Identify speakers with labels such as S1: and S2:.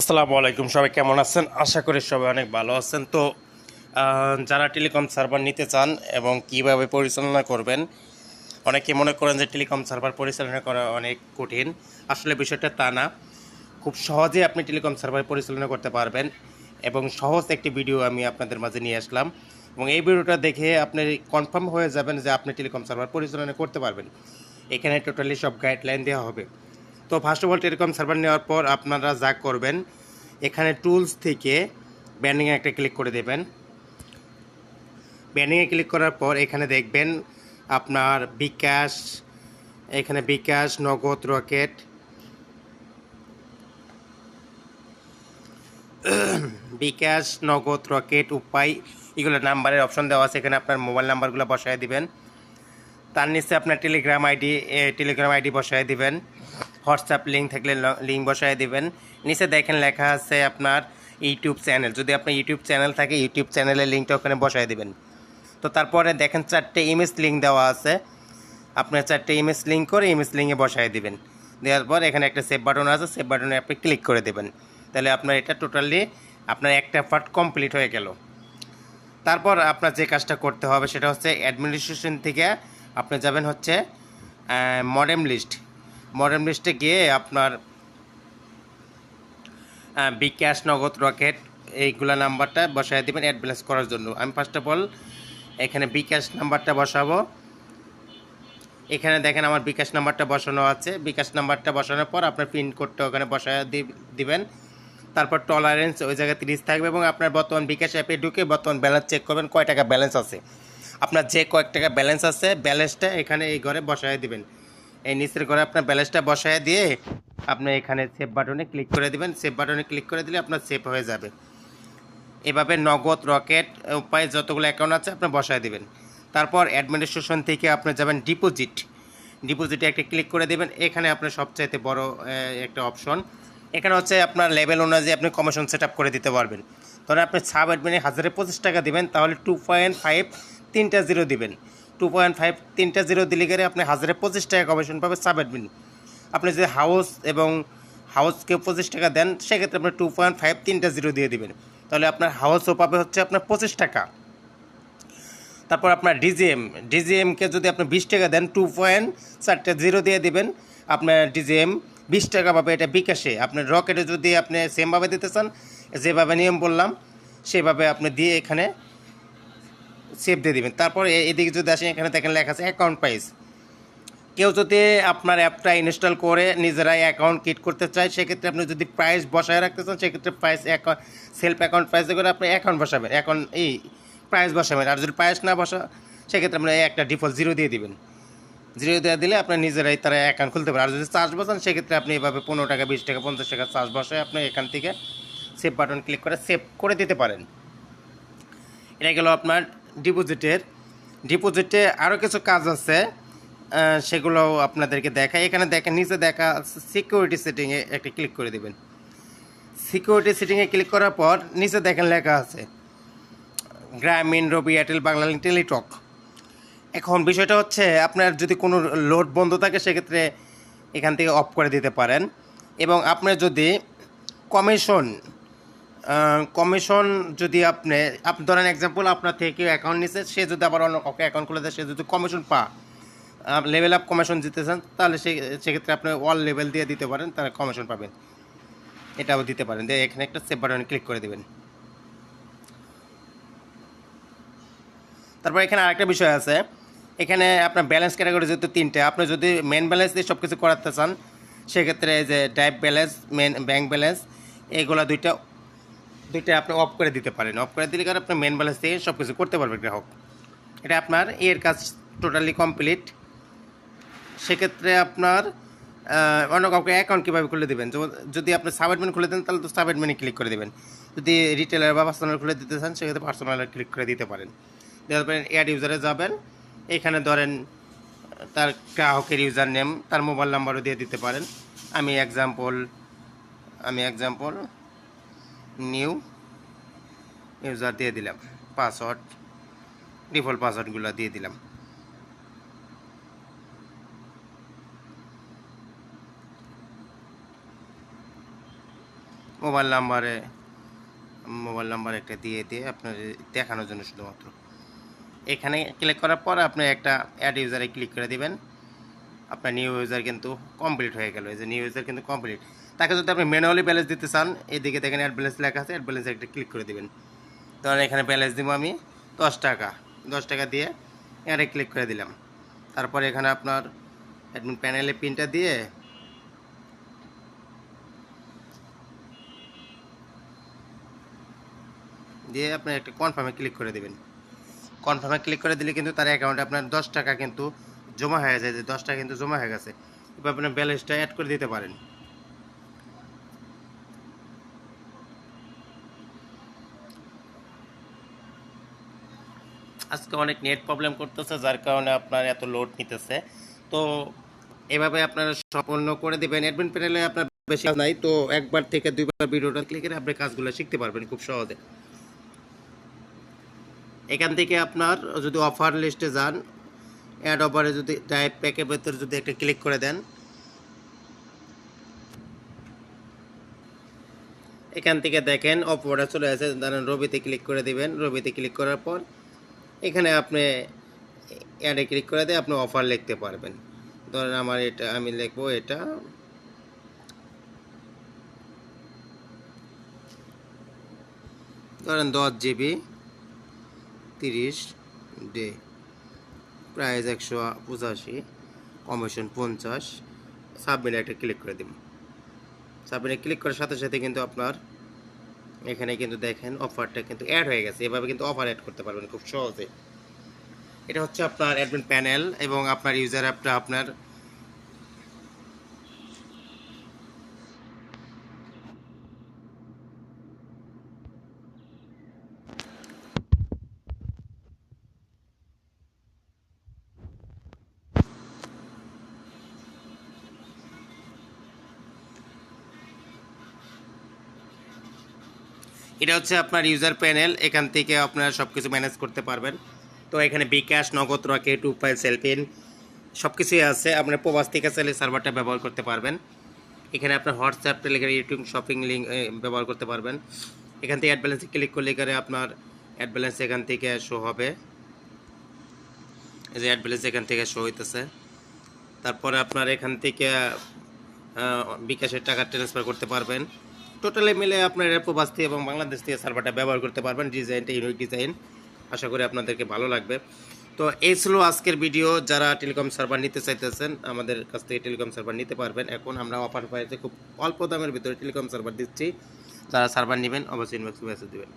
S1: আসসালামু আলাইকুম, সবাই কেমন আছেন? আশা করি সবাই অনেক ভালো আছেন। তো যারা টেলিকম সার্ভার নিতে চান এবং কীভাবে পরিচালনা করবেন, অনেকে মনে করেন যে টেলিকম সার্ভার পরিচালনা করা অনেক কঠিন। আসলে বিষয়টা তা না। খুব সহজে আপনি টেলিকম সার্ভার পরিচালনা করতে পারবেন এবং সহজ একটি ভিডিও আমি আপনাদের মাঝে নিয়ে আসলাম। এবং এই ভিডিওটা দেখে আপনি কনফার্ম হয়ে যাবেন যে আপনি টেলিকম সার্ভার পরিচালনা করতে পারবেন। এখানে টোটালি সব গাইডলাইন দেওয়া হবে। তো first of all telecom server নেওয়ার পর আপনারা যা করবেন, এখানে টুলস থেকে ব্যান্ডিংয়ে একটা ক্লিক করে দেবেন। ব্যান্ডিংয়ে ক্লিক করার পর এখানে দেখবেন আপনার বিকাশ, এখানে বিকাশ, নগদ, রকেট। বিকাশ, নগদ, রকেট, উপায়, এগুলো নাম্বারের অপশন দেওয়া আছে, এখানে আপনার মোবাইল নাম্বারগুলো বসায় দিবেন। তার নিচে আপনার টেলিগ্রাম আইডি টেলিগ্রাম আইডি বসায় দিবেন। হোয়াটসঅ্যাপ লিঙ্ক থাকলে লিঙ্ক বসায় দিবেন। নিচে দেখেন লেখা আছে আপনার ইউটিউব চ্যানেল। যদি আপনার ইউটিউব চ্যানেল থাকে, ইউটিউব চ্যানেলের লিঙ্কটা ওখানে বসায় দেবেন। তো তারপরে দেখেন চারটে ইমেজ লিঙ্ক দেওয়া আছে। আপনার চারটে ইমেজ লিঙ্ক করে ইমেজ লিঙ্কে বসায় দেবেন। দেওয়ার পর এখানে একটা সেভ বাটন আছে সেভ বাটনে আপনি ক্লিক করে দেবেন। তাহলে আপনার এটা টোটালি আপনার একটা পার্ট কমপ্লিট হয়ে গেল। তারপর আপনার যে কাজটা করতে হবে সেটা হচ্ছে অ্যাডমিনিস্ট্রেশন থেকে আপনি যাবেন হচ্ছে মডেম লিস্ট মডেম লিস্টে গিয়ে আপনার বিকাশ নগদ রকেট এইগুলা নাম্বারটা বসায় দেবেন অ্যাড ব্যালেন্স করার জন্য। আমি ফার্স্ট অফ অল এখানে বিকাশ নাম্বারটা বসাবো। এখানে দেখেন আমার বিকাশ নাম্বারটা বসানো আছে। বিকাশ নাম্বারটা বসানোর পর আপনার পিন কোডটা ওখানে বসায় দিবেন। তারপর টলারেন্স ওই জায়গায় তিরিশ থাকবে এবং আপনার বর্তমান বিকাশ অ্যাপে ঢুকে বর্তমান ব্যালেন্স চেক করবেন, কয় টাকা ব্যালেন্স আছে। আপনার যে কয়েক টাকা ব্যালেন্স আছে ব্যালেন্সটা এখানে এই ঘরে বসায় দিবেন। এই নিচের ঘরে আপনার ব্যালেন্সটা বসায় দিয়ে আপনি এখানে সেভ বাটনে ক্লিক করে দিবেন। সেভ বাটনে ক্লিক করে দিলে আপনার সেভ হয়ে যাবে। এভাবে নগদ, রকেট, উপায় যতগুলো অ্যাকাউন্ট আছে আপনি বসায় দিবেন। তারপর অ্যাডমিনিস্ট্রেশন থেকে আপনি যাবেন ডিপোজিট ডিপোজিটে একটা ক্লিক করে দেবেন। এখানে আপনার সবচাইতে বড় একটা অপশন এখানে হচ্ছে আপনার লেভেল অনুযায়ী আপনি কমিশন সেট করে দিতে পারবেন। ধরেন আপনি সাব অ্যাডমিনে হাজারে পঁচিশ টাকা দেবেন, তাহলে টু পয়েন্ট ফাইভ তিনটা জিরো দিবেন। টু পয়েন্ট ফাইভ তিনটা জিরো দিলে গেলে আপনি হাজারে পঁচিশ টাকা কমিশন পাবে সাব অ্যাডমিন আপনি যদি হাউস এবং হাউসকে পঁচিশ টাকা দেন, সেক্ষেত্রে আপনি টু পয়েন্ট ফাইভ তিনটা জিরো দিয়ে দিবেন। তাহলে আপনার হাউসও পাবে হচ্ছে আপনার পঁচিশ টাকা। তারপর আপনার ডিজিএম ডিজিএমকে যদি আপনি বিশ টাকা দেন টু পয়েন্ট চারটে জিরো দিয়ে দিবেন। আপনার ডিজিএম বিশ টাকা পাবে এটা বিকাশে। আপনার রকেটে যদি আপনি সেমভাবে দিতে চান, যেভাবে নিয়ম বললাম, সেভাবে আপনি দিয়ে এখানে সেভ দিয়ে দিবেন। তারপর এদিকে যদি আসেন, এখানে দেখেন লেখা আছে অ্যাকাউন্ট প্রাইস কেউ যদি আপনার অ্যাপটা ইনস্টল করে নিজেরাই অ্যাকাউন্ট ক্রিয়েট করতে চায়, সেক্ষেত্রে আপনি যদি প্রাইস বসায় রাখতে চান, সেক্ষেত্রে price account self account price করে আপনি অ্যাকাউন্ট বসাবেন। এখন এই প্রাইস বসাবেন। আর যদি প্রাইস না বসা, সেক্ষেত্রে আপনি একটা ডিফল্ট জিরো দিয়ে দিবেন। জিরো দিয়ে দিলে আপনার নিজেরাই তারা অ্যাকাউন্ট খুলতে পারে আর যদি চার্জ বসান, সেক্ষেত্রে আপনি এভাবে পনেরো টাকা, বিশ টাকা, পঞ্চাশ টাকা চার্জ বসায় আপনি এখান থেকে সেভ বাটন ক্লিক করে সেভ করে দিতে পারেন। এটা গেল আপনার ডিপোজিটের। ডিপোজিটে আরও কিছু কাজ আছে সেগুলো আপনাদেরকে দেখায় এখানে দেখেন, নিচে দেখা সিকিউরিটি সেটিংয়ে একটা ক্লিক করে দেবেন। সিকিউরিটি সেটিংয়ে ক্লিক করার পর নিচে দেখেন লেখা আছে, গ্রামীণ রবি এয়ারটেল বাংলালিং টেলিটক। এখন বিষয়টা হচ্ছে, আপনার যদি কোনো লোড বন্ধ থাকে, সেক্ষেত্রে এখান থেকে অফ করে দিতে পারেন। এবং আপনার যদি কমিশন কমিশন যদি আপনি আপনি ধরেন এক্সাম্পল আপনার থেকে কেউ অ্যাকাউন্ট নিচ্ছে সে যদি আবার অন্য কাউকে অ্যাকাউন্ট খুলে দেয়, সে যদি কমিশন পা লেভেল আপ কমিশন দিতে চান তাহলে সে, সেক্ষেত্রে আপনি অল লেভেল দিয়ে দিতে পারেন তাহলে কমিশন পাবেন এটাও দিতে পারেন, দিয়ে এখানে একটা সেভ বাটনে ক্লিক করে দেবেন। তারপর এখানে আরেকটা বিষয় আছে, এখানে আপনার ব্যালেন্স ক্যাটাগরি যেহেতু তিনটে, আপনি যদি মেন ব্যালেন্স দিয়ে সব কিছু করাতে চান, সেক্ষেত্রে যে ডাইভ ব্যালেন্স মেন ব্যাংক ব্যালেন্স এইগুলো দুইটা দুইটা আপনি অফ করে দিতে পারেন। অফ করে দিলে কারণ আপনি মেন ব্যালেন্স দিয়ে সব কিছু করতে পারবে গ্রাহক। এটা আপনার এর কাজ টোটালি কমপ্লিট সেক্ষেত্রে আপনার অন্য কাউকে অ্যাকাউন্ট কীভাবে খুলে দেবেন? যদি আপনি সাবএডমিন খুলে দেন, তাহলে তো সাবএডমিনে ক্লিক করে দেবেন। যদি রিটেলার বা পার্সোনাল খুলে দিতে চান, সেক্ষেত্রে পার্সোনালে ক্লিক করে দিতে পারেন। দেওয়ার পরে অ্যাড ইউজারে যাবেন, এখানে ধরেন তার গ্রাহকের ইউজার নেম তার মোবাইল নাম্বারও দিয়ে দিতে পারেন। আমি এক্সাম্পল আমি এক্সাম্পল নিউ ইউজার দিয়ে দিলাম। পাসওয়ার্ড ডিফল্ট পাসওয়ার্ডগুলো দিয়ে দিলাম। মোবাইল নাম্বারে মোবাইল নাম্বার একটা দিয়ে দিয়ে আপনার দেখানোর জন্য শুধুমাত্র। এখানে ক্লিক করার পর আপনি একটা অ্যাড ইউজারে ক্লিক করে দিবেন। আপনার নিউ ইউজার কিন্তু কমপ্লিট হয়ে গেল। এই যে নিউ ইউজার কিন্তু কমপ্লিট তাকে যদি আপনি ম্যানুয়ালি ব্যালেন্স দিতে চান, এদিকে দেখেন অ্যাড ব্যালেন্স লেখা আছে অ্যাড ব্যালেন্স একটা ক্লিক করে দেবেন। ধরেন এখানে ব্যালেন্স দিব আমি দশ টাকা। দশ টাকা দিয়ে অ্যাডে ক্লিক করে দিলাম। তারপরে এখানে আপনার অ্যাডমিন প্যানেলে পিনটা দিয়ে দিয়ে আপনি একটা কনফার্মে ক্লিক করে দেবেন। কনফার্মে ক্লিক করে দিলে কিন্তু তার অ্যাকাউন্টে আপনার দশ টাকা কিন্তু জমা হয়ে যায়। যে দশ টাকা কিন্তু জমা হয়ে গেছে। এবার আপনার ব্যালেন্সটা অ্যাড করে দিতে পারেন। আজকে অনেক নেট প্রবলেম করতেছে, যার কারণে আপনার এত লোড নিতেছে। তো এভাবে আপনারা সম্পূর্ণ করে দেবেন। অ্যাডমিন প্যানেলে আপনার বেশি নাই, তো একবার থেকে দুইবার ভিডিওটা ক্লিক করে আপনি কাজগুলো শিখতে পারবেন খুব সহজে। এখান থেকে আপনার যদি অফার লিস্টে যান অ্যাড অফারে যদি টাইপ প্যাকের ভেতরে যদি একটা ক্লিক করে দেন, এখান থেকে দেখেন অফারটা চলে আসে ধরেন রবিতে ক্লিক করে দিবেন। রবিতে ক্লিক করার পর এখানে আপনি অ্যাডে ক্লিক করে দিয়ে আপনি অফার লিখতে পারবেন। ধরেন আমার এটা, আমি লিখব এটা। ধরেন দশ জিবি, তিরিশ ডে। প্রাইস একশো পঁচাশি, কমিশন পঞ্চাশ। সাবমিট একটা ক্লিক করে দিন সাবমিটে ক্লিক করার সাথে সাথে কিন্তু আপনার এখানে কিন্তু দেখেন অফারটা কিন্তু অ্যাড হয়ে গেছে। এভাবে কিন্তু অফার অ্যাড করতে পারবেন খুব সহজে। এটা হচ্ছে আপনার অ্যাডমিন প্যানেল এবং আপনার ইউজার অ্যাপটা আপনার এটা হচ্ছে আপনার ইউজার প্যানেল এখান থেকে আপনারা সব কিছু ম্যানেজ করতে পারবেন। তো এখানে বিকাশ, নগদ রকেট, উপায় সেলফিন সব কিছুই আছে। আপনার প্রবাস থেকে চাইলে সার্ভারটা ব্যবহার করতে পারবেন। এখানে আপনার WhatsApp Telegram YouTube shopping link ব্যবহার করতে পারবেন। এখান থেকে অ্যাড ব্যালেন্সে ক্লিক করলে এখানে আপনার অ্যাড ব্যালেন্স এখান থেকে শো হবে। এই যে অ্যাড ব্যালেন্স এখান থেকে শো হইতেছে। তারপরে আপনার এখান থেকে বিকাশের টাকা ট্রান্সফার করতে পারবেন। টোটালি মিলে আপনার এর বাস থেকে এবং বাংলাদেশ থেকে সার্ভারটা ব্যবহার করতে পারবেন ডিজাইনটা ইউনিক ডিজাইন আশা করি আপনাদেরকে ভালো লাগবে। তো এই ছিল আজকের ভিডিও যারা টেলিকম সার্ভার নিতে চাইতেছেন, আমাদের কাছ থেকে টেলিকম সার্ভার নিতে পারবেন। এখন আমরা অফার পাইতে খুব অল্প দামের ভিতরে টেলিকম সার্ভার দিচ্ছি। যারা সার্ভার নেবেন, অবশ্যই ইনবক্সে মেসেজ দেবেন।